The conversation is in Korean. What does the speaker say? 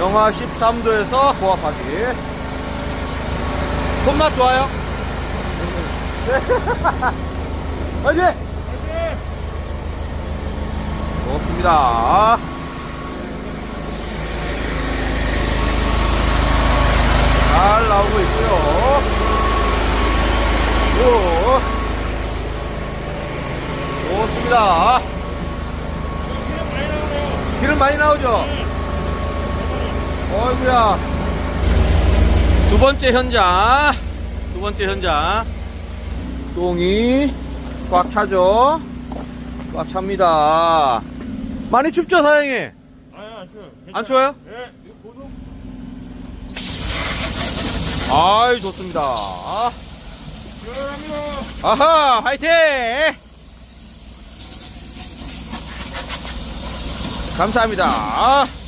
영하 13도에서 보합하기. 손맛 좋아요? 네. 화이팅! 좋습니다. 잘 나오고 있고요. 오. 좋습니다. 기름 많이 나오죠? 어이구야. 두 번째 현장. 두 번째 현장. 똥이 꽉 차죠? 꽉 찹니다. 많이 춥죠, 사장님? 아니 안 추워요. 안 추워요? 예. 이거 보소. 아이, 좋습니다. 시원합니다. 아하, 화이팅! 감사합니다.